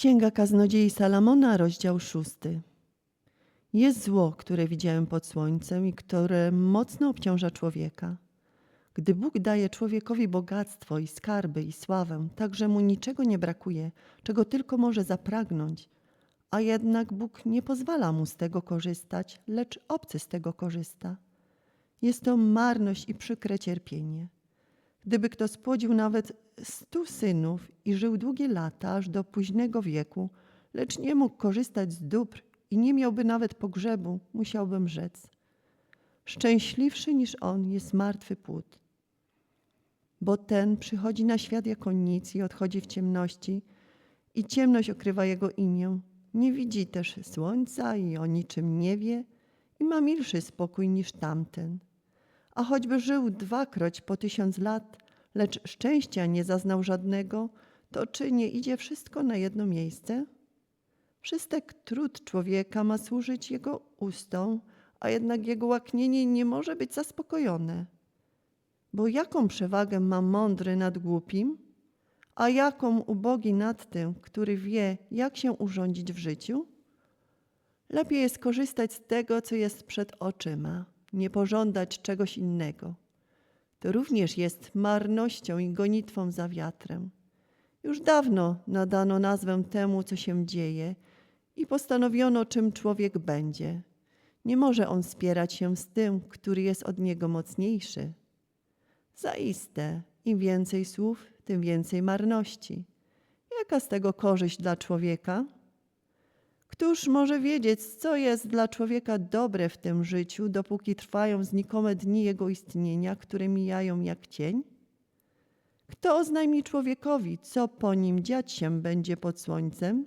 Księga Kaznodziei Salamona, rozdział szósty. Jest zło, które widziałem pod słońcem i które mocno obciąża człowieka. Gdy Bóg daje człowiekowi bogactwo i skarby i sławę, tak że mu niczego nie brakuje, czego tylko może zapragnąć, a jednak Bóg nie pozwala mu z tego korzystać, lecz obcy z tego korzysta. Jest to marność i przykre cierpienie. Gdyby kto spłodził nawet stu synów i żył długie lata, aż do późnego wieku, lecz nie mógł korzystać z dóbr i nie miałby nawet pogrzebu, musiałbym rzec. Szczęśliwszy niż on jest martwy płód. Bo ten przychodzi na świat jako nic i odchodzi w ciemności, i ciemność okrywa jego imię. Nie widzi też słońca i o niczym nie wie, i ma milszy spokój niż tamten. A choćby żył dwakroć po tysiąc lat, lecz szczęścia nie zaznał żadnego, to czy nie idzie wszystko na jedno miejsce? Wszystek trud człowieka ma służyć jego ustom, a jednak jego łaknienie nie może być zaspokojone. Bo jaką przewagę ma mądry nad głupim, a jaką ubogi nad tym, który wie, jak się urządzić w życiu? Lepiej jest korzystać z tego, co jest przed oczyma, nie pożądać czegoś innego. To również jest marnością i gonitwą za wiatrem. Już dawno nadano nazwę temu, co się dzieje, i postanowiono, czym człowiek będzie. Nie może on spierać się z tym, który jest od niego mocniejszy. Zaiste, im więcej słów, tym więcej marności. Jaka z tego korzyść dla człowieka? Któż może wiedzieć, co jest dla człowieka dobre w tym życiu, dopóki trwają znikome dni jego istnienia, które mijają jak cień? Kto oznajmi człowiekowi, co po nim dziać się będzie pod słońcem?